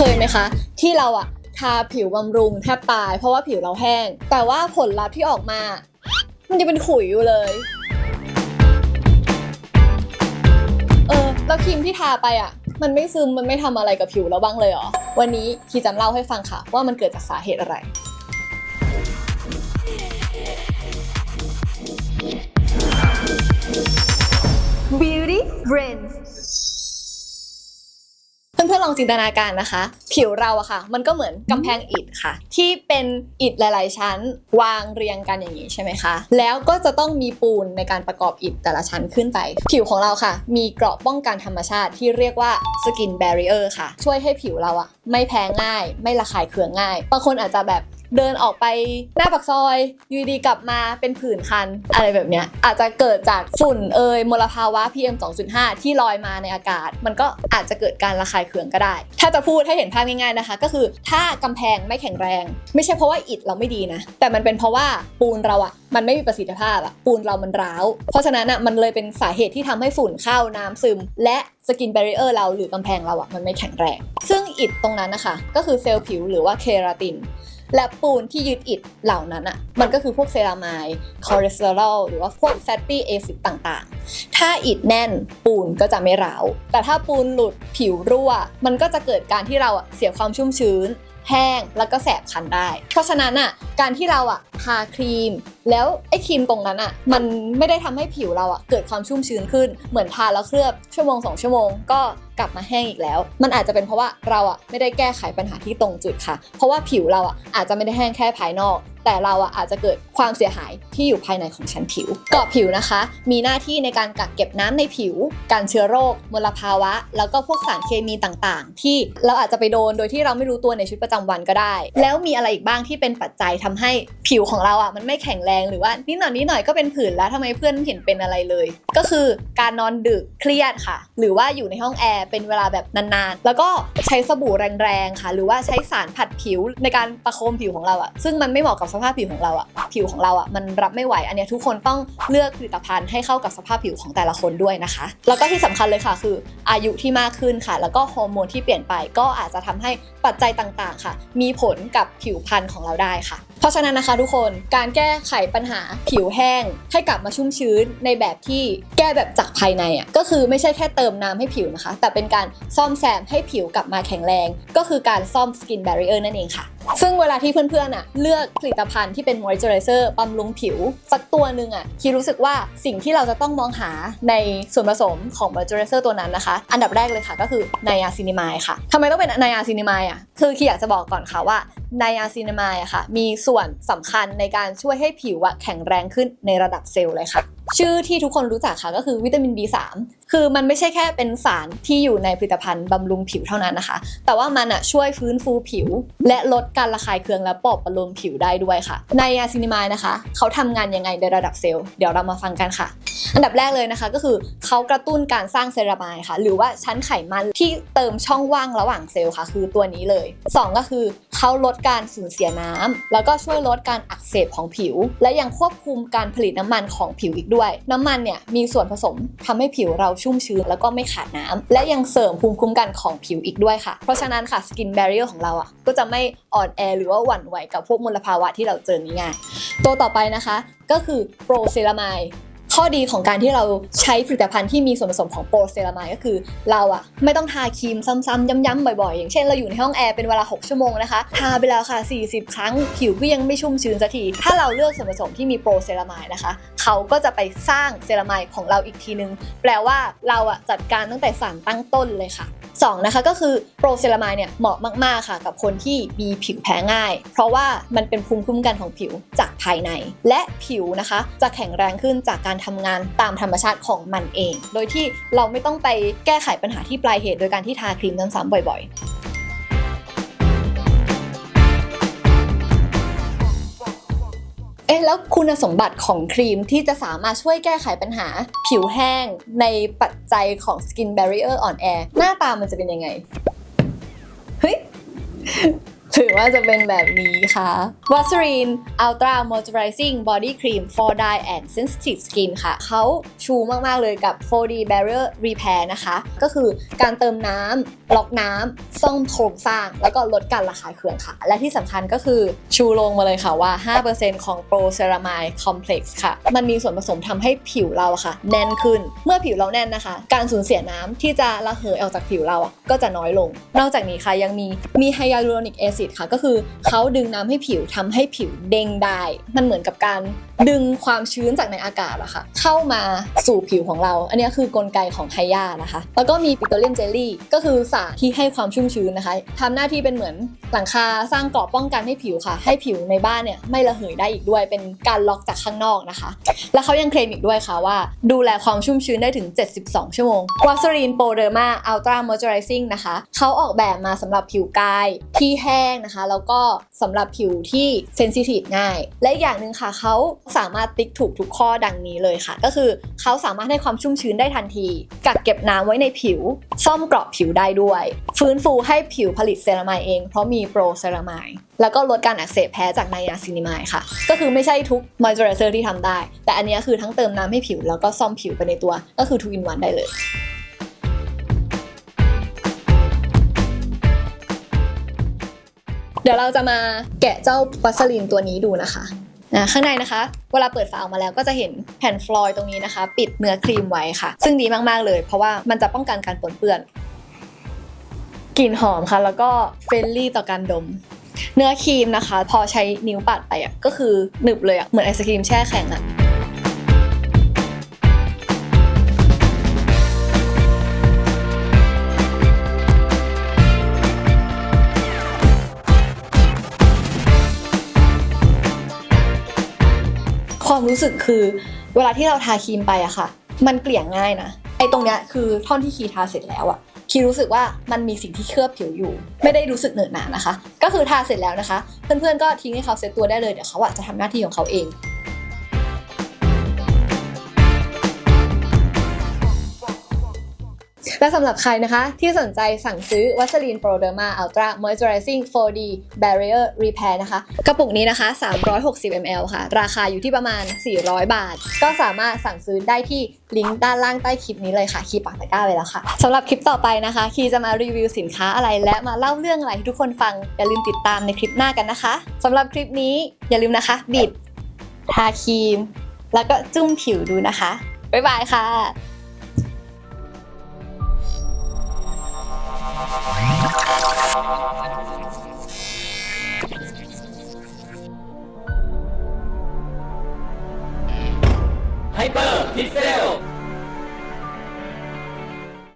เคยไหมคะ ที่เราอะทาผิวบำรุงแทบตาย เพราะว่าผิวเราแห้ง แต่ว่าผลลัพธ์ที่ออกมา มันจะเป็นขุยอยู่เลยเออแล้วครีมที่ทาไปอะมันไม่ซึมมันไม่ทำอะไรกับผิวเราบ้างเลยเหรอวันนี้คีจะเล่าให้ฟังค่ะ ว่ามันเกิดจากสาเหตุอะไร Beauty Brains อนๆลองจินตนาการนะคะ ผิวเราอะค่ะ มันก็เหมือนกำแพงอิฐค่ะ ที่เป็นอิฐหลาย ๆ ชั้น วางเรียงกันอย่างนี้ใช่ไหมคะ แล้วก็จะต้องมีปูนในการประกอบอิฐแต่ละชั้นขึ้นไป ผิวของเราค่ะ มีเกราะป้องกันธรรมชาติที่เรียกว่าสกินแบเรียร์ค่ะ ช่วยให้ผิวเราอะไม่แพ้ง่าย ไม่ระคายเคืองง่าย บางคนอาจจะแบบ เดินออกไปหน้าปากซอยอยูดีกลับมาเป็นผื่นคันอะไรแบบเนี้ยอาจจะเกิดจากฝุ่นเอยมลภาวะ PM 2.5 ที่ลอยมาในอากาศ มันก็อาจจะเกิดการระคายเคืองก็ได้ ถ้าจะพูดให้เห็นภาพง่ายๆนะคะ ก็คือถ้ากำแพงไม่แข็งแรง ไม่ใช่เพราะว่าอิฐเราไม่ดีนะ แต่มันเป็นเพราะว่าปูนเราอะมันไม่มีประสิทธิภาพอะปูนเรามันร้าว เพราะฉะนั้นอะมันเลยเป็นสาเหตุที่ทำให้ฝุ่นเข้าน้ำซึม และสกิน b บร i เออร์เราหรือกำแพงเราอะมันไม่แข็งแรง ซึ่งอิฐตรงนั้นนะคะ ก็คือเซลล์ผิวหรือว่าเคราติน และปูนที่ยึดอิฐเหล่านั้นอะมันก็คือพวกเซรามายคอเลสเตอรอลหรือว่าพวกแฟตตี้เอซิดต่างๆ ถ้าอิฐแน่นปูนก็จะไม่ร้าวแต่ถ้าปูนหลุดผิวรั่ว มันก็จะเกิดการที่เราเสียความชุ่มชื้น แห้งแล้วก็แสบคันได้ เพราะฉะนั้นอะการที่เราอะทาครีม แล้วไอ้ครีมตรงนั้นอะมันไม่ได้ทำให้ผิวเราอะเกิดความชุ่มชื้นขึ้นเหมือนทาแล้วเคลือบชั่วโมงสองชั่วโมงก็กลับมาแห้งอีกแล้ว มันอาจจะเป็นเพราะว่าเราอะไม่ได้แก้ไขปัญหาที่ตรงจุดค่ะ เพราะว่าผิวเราอะอาจจะไม่ได้แห้งแค่ภายนอก แต่เราอะอาจจะเกิดความเสียหายที่อยู่ภายในของชั้นผิวเกาะผิวนะคะ มีหน้าที่ในการกักเก็บน้ำในผิว การเชื้อโรคมลภาวะ แล้วก็พวกสารเคมีต่างๆ ที่เราอาจจะไปโดนโดยที่เราไม่รู้ตัวในชีวิตประจำวันก็ได้ แล้วมีอะไรอีกบ้างที่เป็นปัจจัยทำให้ผิวของเราอะมันไม่แข็งแรงหรือว่านิดหน่อยนิดหน่อยก็เป็นผื่นแล้วทำไมเพื่อนเห็นเป็นอะไรเลย ก็คือการนอนดึกเครียดค่ะ หรือว่าอยู่ในห้องแอร์เป็นเวลาแบบนานๆ แล้วก็ใช้สบู่แรงๆค่ะ หรือว่าใช้สารผัดผิวในการประโคมผิวของเราอะซึ่งมันไม่เหมาะกับสภาพผิวของเราอะผิวของเราอะมันรับไม่ไหวอันนี้ทุกคนต้องเลือกผลิตภัณฑ์ให้เข้ากับสภาพผิวของแต่ละคนด้วยนะคะ แล้วก็ที่สำคัญเลยค่ะ คืออายุที่มากขึ้นค่ะ แล้วก็ฮอร์โมนที่เปลี่ยนไปก็อาจจะทำให้ ปัจจัยต่างๆค่ะ มีผลกับผิวพรรณของเราได้ค่ะ เพราะฉะนั้นนะคะทุกคนการแก้ไขปัญหาผิวแห้ง ให้กลับมาชุ่มชื้นในแบบที่แก้แบบจากภายในอะก็คือไม่ใช่แค่เติมน้ำให้ผิวนะคะ แต่เป็นการซ่อมแซมให้ผิวกลับมาแข็งแรง ก็คือการซ่อมสกินแบ r ร i เออร์นั่นเองค่ะ ซึ่งเวลาที่เพื่อนๆอะเลือกผลิตภัณฑ์ที่เป็นมอยเจอไรเซอร์บำรุงผิว สักตัวหนึ่งอะคีรู้สึกว่าสิ่งที่เราจะต้องมองหาในส่วนผสมของมอยเจอไรเซอร์ตัวนั้นนะคะ อันดับแรกเลยค่ะก็คือไนอาซินิมายค่ะทำไมต้องเป็นไนอาซินิมายอะคือคีอยากจะบอกก่อนค่ะว่าไนอาซินิมายอะค่ะมีส่วนสำคัญในการช่วยให้ผิวอะแข็งแรงขึ้นในระดับเซลล์เลยค่ะ ชื่อที่ทุกคนรู้จักค่ะก็คือวิตามิน B3 คือมันไม่ใช่แค่เป็นสารที่อยู่ในผลิตภัณฑ์บำรุงผิวเท่านั้นนะคะ แต่ว่ามันอะช่วยฟื้นฟูผิว และลดการระคายเคืองและปลอบประโลมผิวได้ด้วยค่ะ ในอาซินิมายนะคะ เขาทำงานยังไงในระดับเซลล์เดี๋ยวเรามาฟังกันค่ะ อันดับแรกเลยนะคะ ก็คือเขากระตุ้นการสร้างเซรามายค่ะ หรือว่าชั้นไขมันที่เติมช่องว่างระหว่างเซลล์ค่ะ คือตัวนี้เลย 2 ก็คือเขาลดการสูญเสียน้ำแล้วก็ช่วยลดการอักเสบของผิว และยังควบคุมการผลิตน้ำมันของผิวอีกด้วย น้ำมันเนี่ยมีส่วนผสมทำให้ผิวเราชุ่มชื้น แล้วก็ไม่ขาดน้ำและยังเสริมภูมิคุ้มกันของผิวอีกด้วยค่ะ เพราะฉะนั้นค่ะสกินแบเรียร์ของเราอะก็จะไม่อ่อนแอหรือว่าหวั่นไหวกับพวกมลภาวะที่เราเจอนี้ไงตัวต่อไปนะคะ ก็คือโปรเซรามาย ข้อดีของการที่เราใช้ผลิตภัณฑ์ที่มีส่วนผสมของโปรเซรามายก็คือ เราอะไม่ต้องทาครีมซ้ำๆย้ำๆบ่อยๆ อย่างเช่นเราอยู่ในห้องแอร์เป็นเวลา 6 ชั่วโมงนะคะทาไปแล้วค่ะ 40 ครั้งผิวก็ยังไม่ชุ่มชื้นสักที ถ้าเราเลือกส่วนผสมที่มีโปรเซรามายนะคะ เขาก็จะไปสร้างเซรามายของเราอีกทีนึง แปลว่าเราอะจัดการตั้งแต่สารตั้งต้นเลยค่ะ 2นะคะก็คือโปรเซรามายเนี่ยเหมาะมากๆค่ะ กับคนที่มีผิวแพ้ง่าย เพราะว่ามันเป็นภูมิคุ้มกันของผิวจากภายใน และผิวนะคะจะแข็งแรงขึ้นจากการทำงานตามธรรมชาติของมันเอง โดยที่เราไม่ต้องไปแก้ไขปัญหาที่ปลายเหตุโดยการที่ทาครีมซ้ำๆบ่อย ๆ แล้วคุณสมบัติของครีมที่จะสามารถช่วยแก้ไขปัญหา ผิวแห้งในปัจจัยของ Skin Barrier อ่อนแอหน้าตามันจะเป็นยังไง เฮ้ย ถือว่าจะเป็นแบบนี้ค่ะ Vaseline Ultra Moisturizing Body Cream for Dry and Sensitive Skin ค่ะ เขาชูมาก ๆ เลยกับ 4D Barrier Repair นะคะ ก็คือการเติมน้ำล็อกน้ำซ่อมโครงสร้าง แล้วก็ลดการระคายเคืองค่ะ และที่สำคัญก็คือชูลงมาเลยค่ะว่า 5%ของ Pro Ceramide Complex ค่ะ มันมีส่วนผสมทำให้ผิวเราค่ะ แน่นขึ้น เมื่อผิวเราแน่นนะคะ การสูญเสียน้ำที่จะระเหยออกจากผิวเราก็จะน้อยลง นอกจากนี้ค่ะยังมีมีไฮยาลูรอนิกแอซิดค่ะ ก็คือเขาดึงน้ำให้ผิวทำให้ผิวเด้งได้ มันเหมือนกับการ ดึงความชื้นจากในอากาศอะค่ะเข้ามาสู่ผิวของเรา อันนี้คือกลไกของไฮยานะคะ แล้วก็มีปิโตรเลียมเจลลี่ ก็คือสารที่ให้ความชุ่มชื้นนะคะทำหน้าที่เป็นเหมือนหลังคาสร้างเกราะป้องกันให้ผิวค่ะ ให้ผิวในบ้านเนี่ยไม่ระเหยได้อีกด้วย เป็นการล็อกจากข้างนอกนะคะ และเขายังเคลมอีกด้วยค่ะว่า ดูแลความชุ่มชื้นได้ถึง 72 ชั่วโมงวาสรีนโปรเดอร์มาอัลตร้ามอยเจอไรซิ่งนะคะเขาออกแบบมาสำหรับผิวกายที่แห้งนะคะ แล้วก็สำหรับผิวที่เซนซิทีฟง่าย และอีกอย่างหนึ่งค่ะเขาสามารถติ๊กถูกทุกข้อดังนี้เลยค่ะ ก็คือเขาสามารถให้ความชุ่มชื้นได้ทันที กักเก็บน้ำไว้ในผิว ซ่อมเกราะผิวได้ด้วย ฟื้นฟูให้ผิวผลิตเซรามายเอง เพราะมีโปรเซรามายแล้วก็ลดการอักเสบแพ้จากไนอาซินิมายค่ะ ก็คือไม่ใช่ทุกมอยเจอไรเซอร์ที่ทำได้ แต่อันนี้คือทั้งเติมน้ำให้ผิว แล้วก็ซ่อมผิวไปในตัว ก็คือ2 in 1ได้เลยเดี๋ยวเราจะมาแกะเจ้าวัสลินตัวนี้ดูนะคะ นะข้างในนะคะ เวลาเปิดฝาออกมาแล้วก็จะเห็นแผ่นฟลอยด์ตรงนี้นะคะ ปิดเนื้อครีมไว้ค่ะ ซึ่งดีมากๆเลย เพราะว่ามันจะป้องกันการปนเปื้อนกลิ่นหอมค่ะ แล้วก็เฟรนลี่ต่อการดม เนื้อครีมนะคะ พอใช้นิ้วปัดไปอะก็คือหนึบเลยอะเหมือนไอศครีมแช่แข็งอะ ความรู้สึกคือ เวลาที่เราทาครีมไปอะค่ะ มันเกลี่ยง่ายนะ ไอ้ตรงเนี้ยคือท่อนที่คีทาเสร็จแล้วอะคีรู้สึกว่ามันมีสิ่งที่เคลือบผิวอยู่ ไม่ได้รู้สึกเหนอะหนานะคะ ก็คือทาเสร็จแล้วนะคะ เพื่อนๆก็ทิ้งให้เขาเซตตัวได้เลยเดี๋ยวเขาอะจะทำหน้าที่ของเขาเอง และสำหรับใครนะคะที่สนใจสั่งซื้อวัสลีนโปรเดอร์มาอัลตร้ามอยเจอไรซิ่ง 4D Barrier Repair นะคะ กระปุกนี้นะคะ 360 ml ค่ะ ราคาอยู่ที่ประมาณ 400 บาท ก็สามารถสั่งซื้อได้ที่ลิงก์ด้านล่างใต้คลิปนี้เลยค่ะ คีปักตะกร้าไว้แล้วค่ะสำหรับคลิปต่อไปนะคะ คีจะมารีวิวสินค้าอะไรและมาเล่าเรื่องอะไรให้ทุกคนฟัง อย่าลืมติดตามในคลิปหน้ากันนะคะสำหรับคลิปนี้อย่าลืมนะคะ บิดทาครีม แล้วก็จุ้มผิวดูนะคะบ๊ายบายค่ะ